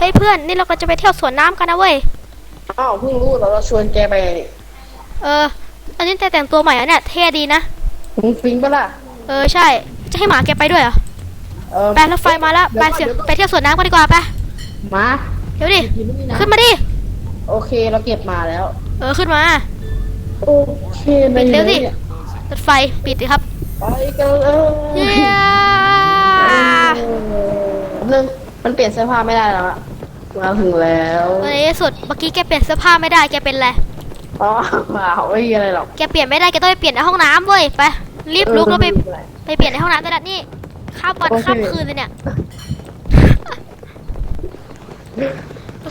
เฮ้ยเพื่อนนี่เราก็จะไปเที่ยวสวนน้ำกันนะเว้ย อ้าวเพิ่งรู้แล้วเราชวนแกไปเออ อันนี้แต่แต่งตัวใหม่อะเนี่ยเท่ดีนะ ฟุ้งฟิ้งปะล่ะเออใช่ จะให้หมาแกไปด้วยเหรอ เออไปรถไฟมาแล้วไปเสียไปเที่ยวสวนน้ำกันดีกว่าไป มาเดี๋ยวดิ อยู่นี่นะขึ้นมาดิ โอเคเราเก็บมาแล้ว เออขึ้นมา โอเคในปิดเร็วสิ นี่ยรถไฟปิดดิครับไปกันเลยเย้หนึ่งมันเปลี่ยนเสื้อผ้าไม่ได้แล้วอะ มาถึงแล้วในที่สุดเมื่อกี้แกเปลี่ยนเสื้อผ้าไม่ได้แกเป็นอะไรอ๋อเปล่าไม่มีอะไรหรอกแกเปลี่ยนไม่ได้แกต้องไปเปลี่ยนในห้องน้ำเว้ยไปรีบลุกแล้วไปเออม่เป็นไรไปเปลี่ยนในห้องน้ำแต่ละนี่ข้ามวันโอเคข้ามคืนเลยเนี่ย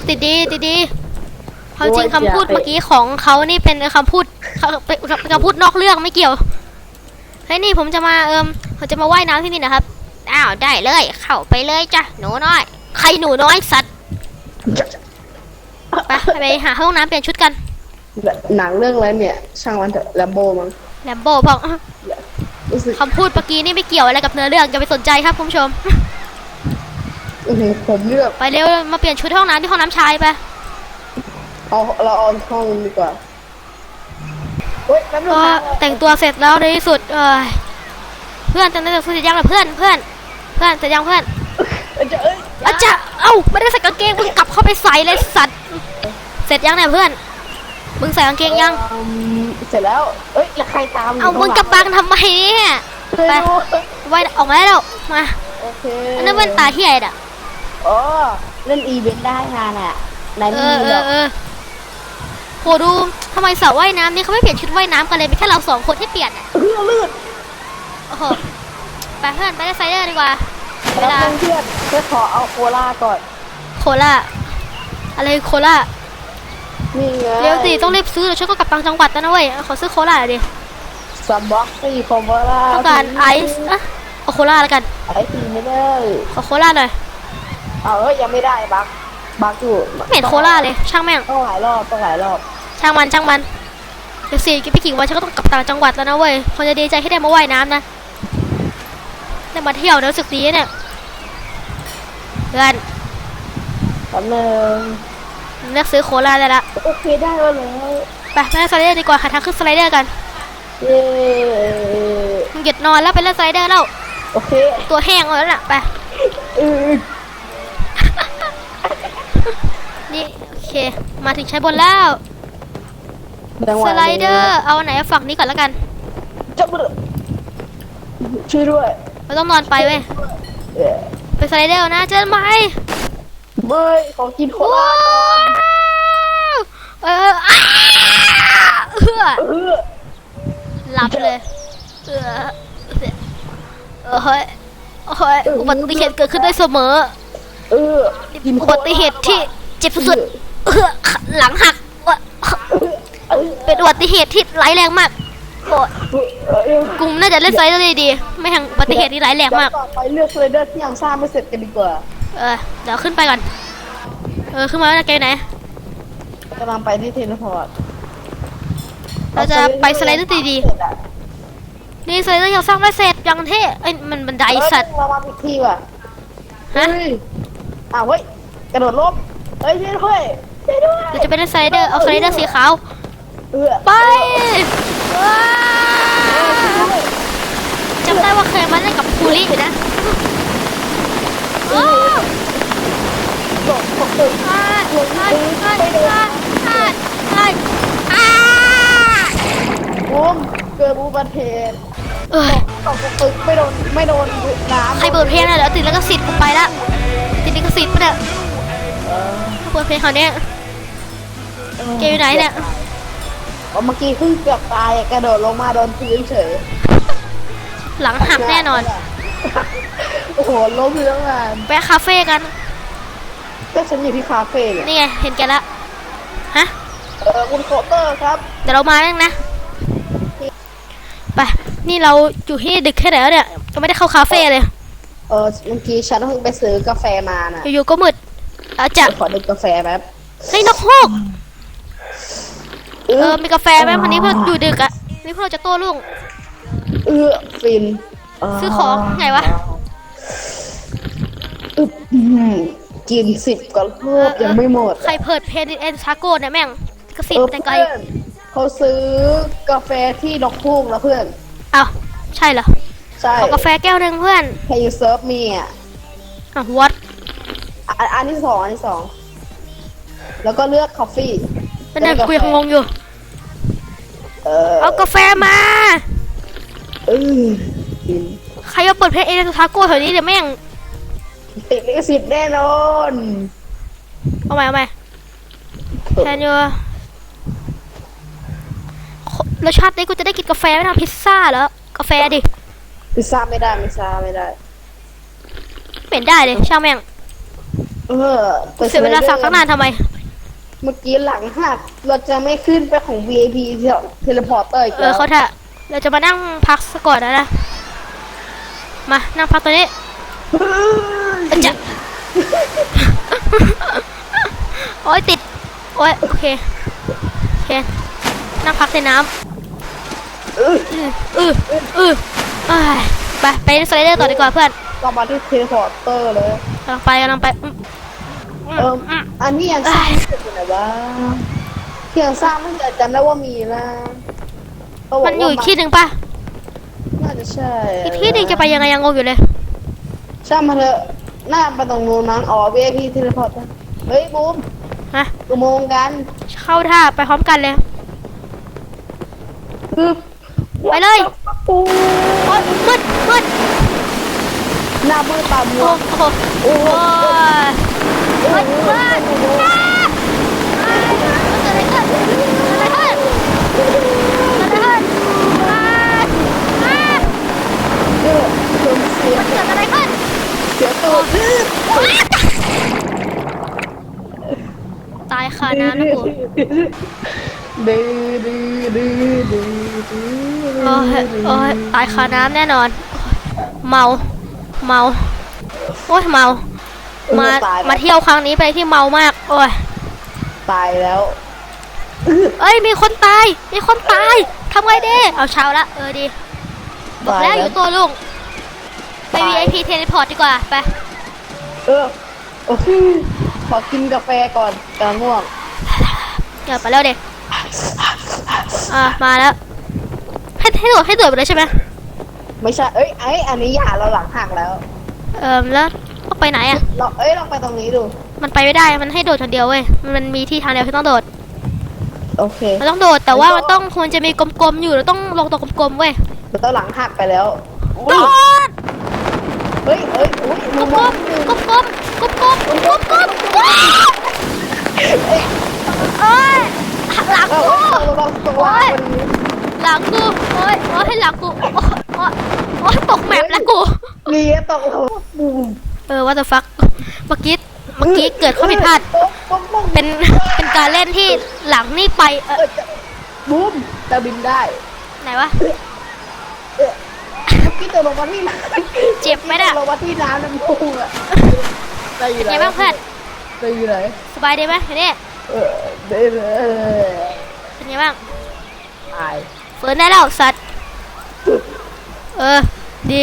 ติดดีติดดีความจริงคำพูดเมื่อกี้ของเขานี่เป็นคำพูดเป็นเป็นคำพูดนอกเรื่องไม่เกี่ยวเฮ้ยนี่ผมจะมาเอิมผมจะมาว่ายน้ำที่นี่นะครับอ้าวได้เลย เข้าไปเลยจ้ะหนูน้อย ใครหนูน้อยสัตว์ ไปไปหาห้องน้ำเปลี่ยนชุดกันหนังเรื่องอะไรเนี่ย ช่างมันเถอะแลมโบมั้งแลมโบ้บอก รู้สึกคำพูดเมื่อกี้นี่ไม่เกี่ยวอะไรกับเนื้อเรื่องอย่าไปสนใจครับคุณผู้ชม อื้อหือผมเลือกไปเร็วมาเปลี่ยนชุดห้องน้ำที่ห้องน้ำชายไป เอาเราเอาห้องดีกว่าเฮ้ยแป๊บนึงก็ครับแต่งตัวเสร็จแล้วในที่สุดเอยเพื่อนแต่งตัวเสร็จยังล่ะเพื่อนเพื่อน เพื่อนเสร็จยังเพื่อนเอ้ยจะเอ้ยอาจจะเอ้าไม่ได้ใส่กางเกงมึงกลับเข้าไปใส่เลยสัตว์เสร็จยังเนี่ยเพื่อน มึงใส่กางเกงยัง อืมเสร็จแล้ว เอ้ยแล้วใครตามยู่เอามึงกระบังทำไมเนี่ยข้างหลังไปไว้ออกมาได้แล้วมาโอเคอันนั้นเป็นตาที่ไหนอะอ๋อเล่นอีเวนต์ได้งานอะไหนเอไม่อมีเอหรออกเออโหดูทำไมสระว่ายน้ำนี่เขาไม่เปลี่ยนชุดว่ายน้ำกันเลยมีแค่เราสองคนที่เปลี่ยนอะเฮ้ยเอาลื่นโอ้โหไปเพื่อนไปได้ไซเดอร์ดีกว่า เวแล้วลาเพื่อนเพื่อนขอเอาโคลาก่อน โคล่าอะไรโคล่านี่ไงเร็วสิต้องรีบซื้อเดี๋ยวฉันก็กลับต่างจังหวัดแล้วนะเว้ยขอซื้อโคล่าหน่อยดิสมบ็อกซี่โคลาต้องการไอซ์อะเอาโคล่าแล้วกันไอซีไม่ได้ขอโคล่าหน่อยเอาเอ้ยยังไม่ได้บักบักอยู่ไม่เห็นโคล่าเลย ช่างแม่งต้องหลายรอบต้องหลายรอบ ช่างมันช่างมันเดี๋ยวสิกินไม่กี่วันฉันก็ต้องกลับต่างจังหวัดแล้วนะเว้ยคงจะดีใจที่ได้มาว่ายน้ำนะ ได้มาเที่ยวนะรู้สึกดีเนี่ยเพื่อนแป๊บนึงเลือกซื้อโคล่าได้ละโอเคได้แล้วแล้วไปไปเล่นสไลเดอร์ดีกว่าหาทางขึ้นสไลเดอร์กันเย้มึงหยุดนอนแล้วไปเล่นสไลเดอร์แล้วโอเค ตัวแห้งแล้วน่ะไปเออนี่โอเค มาถึงชั้นบนแล้วจังหสวะนี้ไลเดอร์ เอาอันไหนฝั่งนี้ก่อนแล้วกันจับมือช่วยด้วย เราต้องนอนไปเว้ยเอ่อไปสไลเดอร์นะเจอกันไหมไม่ขอกินโคว้าลาก่อนวเอออ้าเอื้อเออหลับเลยเออเออเฮ้ยเฮ้ยอุบัติเหตุเกิดขึ้นได้เสมอเออกินอุบัติเหตุที่เจ็บสุดๆเออหลังหักวะเออเป็นอุบัติเหตุที่ร้ายแรงมาก โอ้ยเออเออกูน่าจะเล่นสไลเดอร์ดีๆไม่ทางอุบัติเหตุที่ร้ายแรงมากเดี๋ยวต่อไปเลือกสไลเดอร์ที่ยังสร้างไม่เสร็จกันดีกว่าเออเดี๋ยวขึ้นไปก่อน เออขึ้นมาแล้วจะไปไหน กำลังไปที่เทเลพอร์ตเราจะไปสไลเดอร์ดีๆนี่สไลเดอร์ยังสร้างไม่เสร็จยังเท่เอ้ยมันบันไดไอสัตว์เรามาผิดที่ว่ะฮะเฮ้ยอ้าวเฮ้ยกระโดดล้มเฮ้ยช่วยด้วยช่วยด้วยเราจะไปเล่นสไลเดอร์เอาสไลเดอร์สีขาวเออไปว้าว จำได้ว่าเคยมาเล่นกับภูริอยู่นะว้าวโดดตกตึกอ่าอ่าอ่าอ่าอ่าอ่าอ่าบูมเกิดอุบัติเหตุเอ้ยตกตึกไม่โดนไม่โดนน้ำใครเปิดเพลงน่ะเดี๋ยวติดลิขสิทธิ์กูไปละติดลิขสิทธิ์ปะเนี่ยเออเปิดเพลงเขาวเนี้ยเกมอยู่ไหนเนี่ย เมื่อกี้เพิ่งเกือบตายกระโดดลงมาโดนพื้นเฉยหลังหักแน่นอน โอ้โหล้มเรื่องงานไปคาเฟ่กันก็ฉันอยู่ที่คาเฟ่เนี่ยนี่ไงเห็นแกแล้วฮะเออคุณโคเตอร์ครับเดี๋ยวเรามาแล้วนะไปนี่เราอยู่ที่ดึกแค่ไหนแล้วเนี่ยยังไม่ได้เข้าคาเฟ่เลยเออเมื่อกี้ฉันเพิ่งไปซื้อกาแฟมาน่ะอยู่ๆก็มืดอาจจะขอดื่มกาแฟแป๊บเฮ้ยนกฮูก เอเอออมีกาแฟไหมวันนี้เพื่อนอยู่ดึกอะนี่เพื่อนเราจะโต้รุ่งเออฟินเซื้อของไงวะอึบอืมกินสิบกว่ารอบยังไม่หมด ใครเปิดเพจเอ็นชาโก้เนี่ยแม่งกระสิบเออแต่ไกลเพื่อนเขาซื้อกาแฟที่นกพูกแล้วเพื่อนเอ้าใช่เหรอใช่ขอกาแฟแก้วหนึ่งเพื่อน Can you serve me อะอะวัดอันอันที่สองอันที่สองแล้วก็เลือก coffee เป็นหนึ่งคุยงงอยู่ เออเอากาแฟมา เออกินใครมาเปิดเพจเอ็นชาโก้แถวนี้เดี๋ยวแม่งติดลิขสิทธิ์แน่นอนเอาใหม่เอาใหม่แทนยูรสชาตินี้กูจะได้กินกาแฟไหมนะพิซซ่าเหรอกาแฟดิพิซซ่าไม่ได้พิซซ่าไม่ได้ไม่เห็นได้เลยช่างแม่งเออแต่เสียเวลาสั่งตั้งนานทำไม เมื่อกี้หลังหักเราจะไม่ขึ้นไปของ VIP เทเลพอร์เตอร์อีกเอแล้อวเขาถ้าเราจะมานั่งพักสักก่อนนะนะ มานั่งพักตัวนี้อะจะ โอ้ยติด โอ้ยโอเค โอเค นั่งพักในน้ำเอออืออืออือเอ้ยไปไปเล่นสไลเดอร์ต่อดีกว่าเพื่อน เรามาที่เทเลพอร์เตอร์เลยกำลังไปกำลังไปอืม เอออันนี้ยังสร้างไม่เสร็จอยู่ไหนวะที่ยังสร้างไม่เสร็จจำได้ว่ามีนะเขาบกมันอยู่อีกที่หนึ่งป่ะ น่าจะใช่อีกที่หนึ่งจะไปยังไงยังงงอยู่เลย ช่างมาเถอะหน้าไปตรงนู้นมั้งอ๋อ VIP เทเลพอร์เตอร์เฮ้ยบูมฮะอุโมงค์กัน เข้าท่าไปพร้อมกันเลยคือไปเลยโอ้โอ้ยมืดมืดหน้ามืดตามัโอ้วโหโอ้โอ้ยโหมืดมืดอ่าอ่าเกิดอะไรขึ้นเกิดอะไรขึ้นเกิดอะไรขึ้นอ่าอ่าเออจนเสีย ตายคาน้ำนะกูดื้อดื้อดื้อดื้อดื้อโอ้ยโอ้ยตายคาน้ำแน่นอน เมา เมา โอ้ยเมา มามาเที่ยวครั้งนี้ไปที่เมามาก โอ้ย ตายแล้วเอ้ยมีคนตาย มีคนตายทำไงดีเอาเช้าละ เออดีบอกแล้วอยู่ตัวลุง ไป VIP เทเลพอร์ตดีกว่า ไป เออโอ้ยขอกินกาแฟก่อนกำลังง่วงเดี๋ยวไปแล้วเด็กอะมาแล้ว ให้ให้ตรวจให้ตรวจไปเลยใช่ไหมไม่ใช่ เอ้ยไอ้อันนี้อย่าเราหลังหักแล้ว เอิมแล้วต้อง ไปไหนอะเราเอ้ยลองไปตรงนี้ดู มันไปไม่ได้ มันให้โดดทางเดียวเว้ย มันมีที่ทางเดียวที่ต้องโดด โอเคมันต้องโดด แต่ว่ามันต้องควรจะมีกลมๆอยู่ เราต้องลงตัวกลมๆเว้ยเราต้องหลังหักไปแล้วโดอุ๊ยดเฮ้ยเฮ้ยอุ้ยกลมุมมๆมองกลมๆกลมๆกลมๆกลมๆกลมๆว้าวเอ้ยหลังเอกูอเราเราตัวโอ๊ยมันหลังกูโอ้ยโอ้ยหลังกูโอ้ยโอ้ยโอ้ยตกแมปแล้วกู เลียตกเราบูม เออว่าแต่ฟักเมื่อกี้เมื่อกี้เกิดข้อผิดพลาดตกตกตกเป็นเป็นการเล่นที่หลังนี่ไปเอเอออจะบูมจะบินได้ไหนวะเออพี่ตัวลงมาที่น้ำเจ็บไหมเนี่ยลงมาที่น้ำน้ำพุงอะได้อยู่ไหนไงบ้างเพื่อนได้อยู่ไหนสบายดีไหมเห็นนี่เออได้เลยเป็นไงบ้างตายเฟิร์นได้แล้วสัตว์เออดี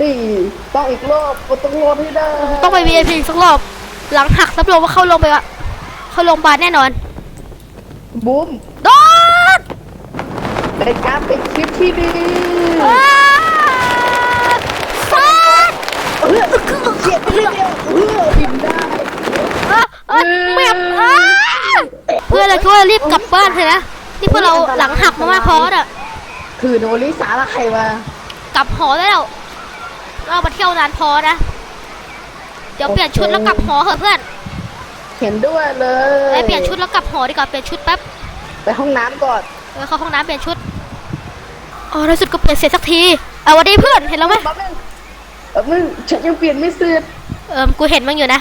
พี่ต้องอีกรอบกูต้องรอบให้ได้ต้องไป VIP อีกสักรอบ หลังหักรับรองว่าเข้าลงไปอะเข้าโรงพยาบาลแน่นอนบูมโดดเป็นการเป็นคลิปที่ดีอ้าสัตว์เออเขียนนิดเดียวเออบินได้เออเออเมียบอ้าเพื่อนเราคิดว่ารีบกลับบ้านเถอะนะนี่พวกเราหลังหักมามากพออะคือโนริสาละใครมากลับหอได้แล้ว เรามาเที่ยวนานพอนะ เดี๋ยวเปลี่ยนชุดแล้วกลับหอเถอะเพื่อน เห็นด้วยเลไปยเปลี่ยนชุดแล้วกลับหอดีกว่าเปลี่ยนชุดแป๊บ ไปห้องน้ำก่อน เออเข้าห้องน้ำเปลี่ยนชุดอ๋อในสุดก็เปลี่ยนเสร็จสักที เอาวันนี้เพื่อนเห็นแล้วไหมแป๊บนึงแป๊บนึงฉันยังเปลี่ยนไม่เสร็จเออกูเห็นมึงอยู่นะ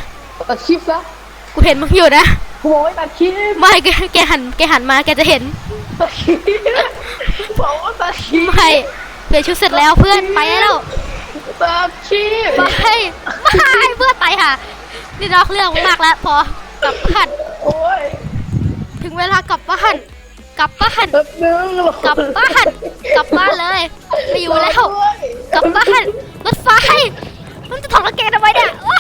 ตัดคลิปซะกูเห็นมึงอยู่นะ กูบอกให้ตัดคลิปไม่แกแกหันแกหันมาแกจะเห็น ตัดคลิปบอกว่าตัดคลิปไม่เปลี่ยนชุดเสร็จแล้วเพื่อนไปแล้ว ตัดคลิปไม่ไม่เพื่อนไปค่ะ นี่นอกเรื่องมากแล้วพอกลับบ้านโอ้ยถึงเวลากลับบ้านกลับบ้านแป๊บนึงกลับบ้านกลับบ้านเลยไม่อยู่แล้วด้วยกลับบ้านรถไฟมันจะถอดกางเกงทำไมเนี่ยว้า